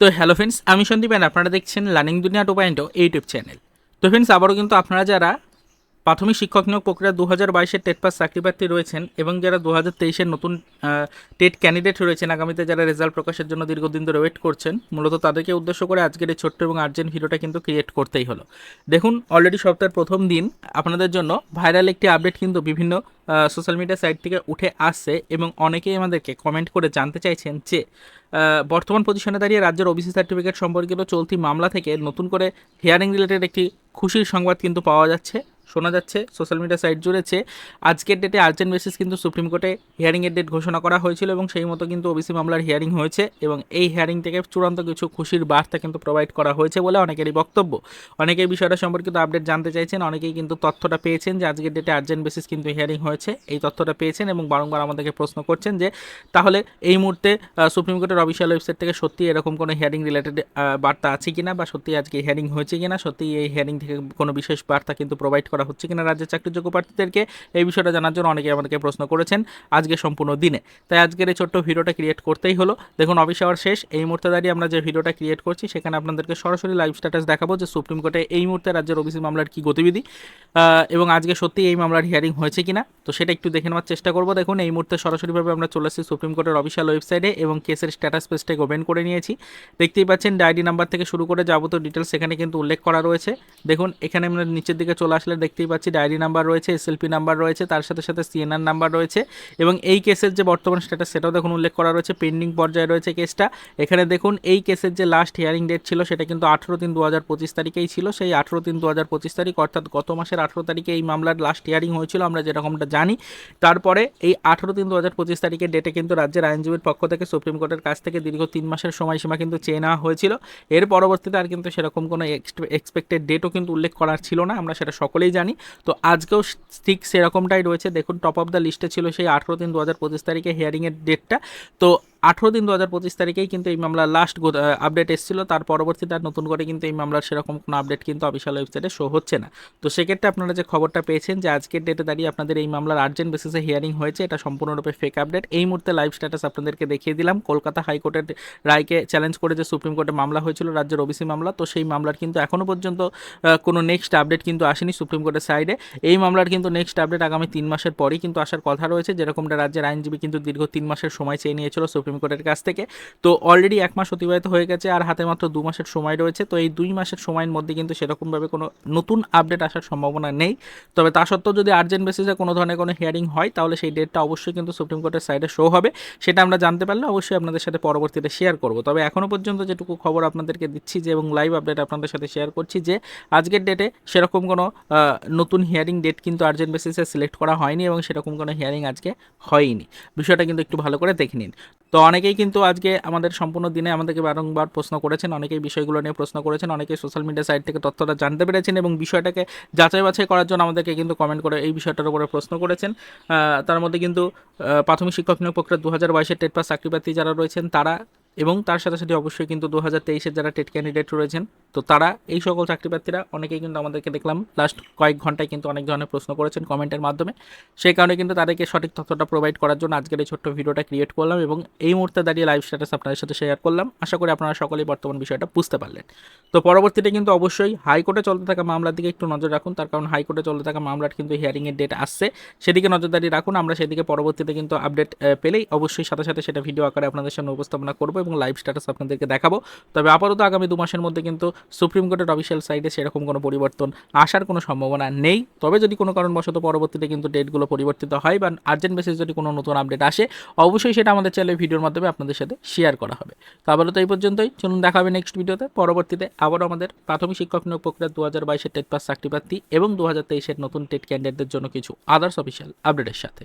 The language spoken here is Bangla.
তো হ্যালো ফ্রেন্ডস, আমি সন্দীপ আপনারা দেখছেন learning Duniya two point YouTube channel. তো ফ্রেন্ডস, আবারও কিন্তু আপনারা যারা প্রাথমিক শিক্ষক নিয়োগ প্রক্রিয়া দু হাজার বাইশের টেট পাস চাকরি প্রার্থী রয়েছেন এবং যারা দু হাজার তেইশের নতুন টেট ক্যান্ডিডেট রয়েছেন, আগামীতে যারা রেজাল্ট প্রকাশের জন্য দীর্ঘদিন ধরে ওয়েট করছেন, মূলত তাদেরকে উদ্দেশ্য করে আজকের এই ছোট্ট এবং আর্জেন্ট ভিডিওটা কিন্তু ক্রিয়েট করতেই হলো। দেখুন অলরেডি সপ্তাহের প্রথম দিন, আপনাদের জন্য ভাইরাল একটি আপডেট কিন্তু বিভিন্ন সোশ্যাল মিডিয়া সাইট থেকে উঠে আসছে এবং অনেকেই আমাদেরকে কমেন্ট করে জানতে চাইছেন যে বর্তমান পজিশনে দাঁড়িয়ে রাজ্যের ওবিসি সার্টিফিকেট সম্পর্কিত চলতি মামলা থেকে নতুন করে হিয়ারিং রিলেটেড একটি খুশির সংবাদ কিন্তু পাওয়া যাচ্ছে। শোনা যাচ্ছে সোশ্যাল মিডিয়া সাইট জুড়েছে। আজকের ডেটে আর্জেন্ট বেসিস কিন্তু সুপ্রিম কোর্টে হিয়ারিংয়ের ডেট ঘোষণা করা হয়েছিল এবং সেই মতো কিন্তু ওবিসি মামলার হিয়ারিং হয়েছে এবং এই হিয়ারিং থেকে চূড়ান্ত কিছু খুশির বার্তা কিন্তু প্রোভাইড করা হয়েছে বলে অনেকেরই বক্তব্য। অনেকেই বিষয়টা সম্পর্কিত আপডেট জানতে চাইছেন, অনেকেই কিন্তু তথ্যটা পেয়েছেন যে আজকের ডেটে আর্জেন্ট বেসিস কিন্তু হিয়ারিং হয়েছে। এই তথ্যটা পেয়েছেন এবং বারংবার আমাদেরকে প্রশ্ন করছেন যে, তাহলে এই মুহূর্তে সুপ্রিম কোর্টের অফিসিয়াল ওয়েবসাইট থেকে সত্যি এরকম কোনো হিয়ারিং রিলেটেড বার্তা আছে কিনা বা সত্যি আজকে হিয়ারিং হয়েছে কিনা? সত্যি এই হিয়ারিং থেকে কোনো বিশেষ বার্তা কিন্তু প্রোভাইড করা হচ্ছে কিনা রাজ্যের চাকরিযোগ্য প্রার্থীদেরকে, এই বিষয়টা জানার জন্য অনেকে আমাদেরকে প্রশ্ন করেছেন আজকে সম্পূর্ণ দিনে। তাই আজকের এই ছোট্ট ভিডিওটা ক্রিয়েট করতেই হলো। দেখুন অফিস আওয়ার শেষ, এই মুহূর্তে দাঁড়িয়ে আমরা যে ভিডিওটা ক্রিয়েট করছি, সেখানে আপনাদেরকে সরাসরি লাইভ স্ট্যাটাস দেখাবো যে সুপ্রিম কোর্টে এই মুহূর্তে রাজ্যের ওবিসি মামলার কী গতিবিধি এবং আজকে সত্যি এই মামলার হিয়ারিং হয়েছে কিনা। তো সেটা একটু দেখে নেওয়ার চেষ্টা করব। দেখুন, এই মুহূর্তে সরাসরিভাবে আমরা চলে আসছি সুপ্রিম কোর্টের অফিসিয়াল ওয়েবসাইটে এবং কেসের স্ট্যাটাস পেজটাকে ওপেন করে নিয়েছি। দেখতেই পাচ্ছেন ডায়েরি নাম্বার থেকে শুরু করে যাবতীয় ডিটেলস এখানে কিন্তু উল্লেখ করা রয়েছে। দেখুন, এখানে আমরা নিচের দিকে চলে আসলে দেখতেই পাচ্ছি ডায়েরি নাম্বার রয়েছে এসএলপি নাম্বার রয়েছে, তার সাথে সাথে সিএনআর নাম্বার রয়েছে এবং এই কেসের যে বর্তমান স্ট্যাটাস সেটাও দেখুন উল্লেখ করা রয়েছে পেন্ডিং পর্যায়ে রয়েছে কেসটা এখানে দেখুন এই কেসের যে লাস্ট হিয়ারিং ডেট ছিল সেটা কিন্তু আঠেরো তিন দু হাজার পঁচিশ তারিখেই ছিল, সেই আঠেরো তিন দু হাজার পঁচিশ তারিখ অর্থাৎ গত মাসের আঠেরো তারিখে এই মামলার লাস্ট হিয়ারিং হয়েছিল, আমরা যেরকমটা জানি। তারপরে এই আঠেরো তিন দু হাজার পঁচিশ তারিখের ডেটে কিন্তু রাজ্যের আইনজীবীর পক্ষ থেকে, সুপ্রিম কোর্টের কাছ থেকে দীর্ঘ তিন মাসের সময়সীমা কিন্তু চেয়ে নেওয়া হয়েছিল। এর পরবর্তীতে আর কিন্তু সেরকম কোনো এক্সপেক্টেড ডেটও কিন্তু উল্লেখ করার ছিল না, আমরা সেটা সকলেই জানি। তো আজকেও ঠিক সেরকমটাই রয়েছে। দেখুন টপ অফ দ্য লিস্টে ছিল সেই আঠেরো তিন দু হাজার পঁচিশ তারিখে হিয়ারিংয়ের ডেটটা তো আঠেরো দিন দু হাজার পঁচিশ তারিখেই কিন্তু এই মামলার লাস্ট আপডেট এসেছিল। তার পরবর্তীতে আর নতুন করে কিন্তু এই মামলার সেরকম কোনো আপডেট কিন্তু অফিসিয়াল ওয়েবসাইটে শো হচ্ছে না। তো সেক্ষেত্রে আপনারা যে খবরটা পেয়েছেন যে আজকের ডেটে দাঁড়িয়ে আপনাদের এই মামলার আর্জেন্ট বেসিসে হিয়ারিং হয়েছে, এটা সম্পূর্ণরূপে ফেক আপডেট এই মুহূর্তে লাইভ স্ট্যাটাস আপনাদেরকে দেখিয়ে দিলাম। কলকাতা হাইকোর্টের রায়কে চ্যালেঞ্জ করে যে সুপ্রিম কোর্টে মামলা হয়েছিল, রাজ্যের ওবিসি মামলা, তো সেই মামলার কিন্তু এখনও পর্যন্ত কোনো নেক্সট আপডেট কিন্তু আসেনি সুপ্রিম কোর্টের সাইডে এই মামলার কিন্তু নেক্সট আপডেট আগামী তিন মাসের পরেই কিন্তু আসার কথা রয়েছে। যেরকমটা রাজ্যের আইনজীবী কিন্তু দীর্ঘ তিন মাসের সময় চেয়ে নিয়েছিল সুপ্রিম কোর্টের কাছ থেকে। তো অলরেডি এক মাস অতিবাহিত হয়ে গেছে আর হাতে মাত্র দু মাসের সময় রয়েছে। তো এই দুই মাসের সময়ের মধ্যে কিন্তু সেরকমভাবে কোনো নতুন আপডেট আসার সম্ভাবনা নেই। তবে তা সত্ত্বেও যদি আর্জেন্ট বেসিসে কোনো ধরনের কোনো হিয়ারিং হয়, তাহলে সেই ডেটটা অবশ্যই কিন্তু সুপ্রিম কোর্টের সাইডে শো হবে। সেটা আমরা জানতে পারলে অবশ্যই আপনাদের সাথে পরবর্তীতে শেয়ার করব। তবে এখনও পর্যন্ত যেটুকু খবর আপনাদেরকে দিচ্ছি যে এবং লাইভ আপডেট আপনাদের সাথে শেয়ার করছি যে আজকের ডেটে সেরকম কোনো নতুন হিয়ারিং ডেট কিন্তু আর্জেন্ট বেসিসে সিলেক্ট করা হয়নি এবং সেরকম কোনো হিয়ারিং আজকে হয়নি। বিষয়টা কিন্তু একটু ভালো করে দেখে নিন। তো অনেকেই কিন্তু আজকে আমাদের সম্পূর্ণ দিনে আমাদেরকে বারংবার প্রশ্ন করেছেন, অনেকেই বিষয়গুলো নিয়ে প্রশ্ন করেছেন, অনেকেই সোশ্যাল মিডিয়া সাইট থেকে তথ্যটা জানতে পেরেছেন এবং বিষয়টাকে যাচাই বাছাই করার জন্য আমাদেরকে কিন্তু কমেন্ট করে এই বিষয়টার উপরে প্রশ্ন করেছেন। তার মধ্যে কিন্তু প্রাথমিক শিক্ষক নিয়োগ প্রক্রিয়া দু হাজার বাইশের টেট পাস চাকরিপ্রার্থী যারা রয়েছেন, তারা এবং তার সাথে সাথে অবশ্যই কিন্তু দু হাজার তেইশের যারা টেট ক্যান্ডিডেট রয়েছেন, তো তারা, এই সকল চাকরিপ্রার্থীরা অনেকেই কিন্তু আমাদেরকে দেখলাম লাস্ট কয়েক ঘন্টায় কিন্তু অনেক ধরনের প্রশ্ন করেছেন কমেন্টের মাধ্যমে। সেই কারণে কিন্তু তাদেরকে সঠিক তথ্যটা প্রোভাইড করার জন্য আজকের এই ছোট্ট ভিডিওটা ক্রিয়েট করলাম এবং এই মুহূর্তে দাঁড়িয়ে লাইভ স্ট্যাটাস আপনাদের সাথে শেয়ার করলাম। আশা করি আপনারা সকলেই বর্তমান বিষয়টা বুঝতে পারলেন। তো পরবর্তীতে কিন্তু অবশ্যই হাইকোর্টে চলতে থাকা মামলার দিকে একটু নজর রাখুন, তার কারণ হাইকোর্টে চলতে থাকা মামলার কিন্তু হিয়ারিংয়ের ডেট আসছে। সেদিকে নজরদারি রাখুন, আমরা সেদিকে পরবর্তীতে কিন্তু আপডেট পেলেই অবশ্যই সাথে সাথে সেটা ভিডিও আকারে আপনাদের সামনে উপস্থাপনা করব এবং লাইভ স্ট্যাটাস আপনাদেরকে দেখাবো। তবে আপাতত আগামী দু মাসের মধ্যে কিন্তু সুপ্রিম কোর্টের অফিসিয়াল সাইটে সেরকম কোনো পরিবর্তন আসার কোনো সম্ভাবনা নেই। তবে যদি কোনো কারণবশত পরবর্তীতে কিন্তু ডেটগুলো পরিবর্তিত হয় বা আর্জেন্ট বেসিস যদি কোনো নতুন আপডেট আসে, অবশ্যই সেটা আমাদের চ্যানেলে ভিডিওর মাধ্যমে আপনাদের সাথে শেয়ার করা হবে। তো আপাতত এই পর্যন্তই। চলুন দেখা হবে নেক্সট ভিডিওতে পরবর্তীতে আবারও আমাদের প্রাথমিক শিক্ষক নিয়োগ প্রক্রিয়া দু হাজার বাইশের টেট পাস চাকরি প্রার্থী এবং দু হাজার তেইশের নতুন টেট ক্যান্ডিডেটদের জন্য কিছু আদার্স অফিসিয়াল আপডেটের সাথে।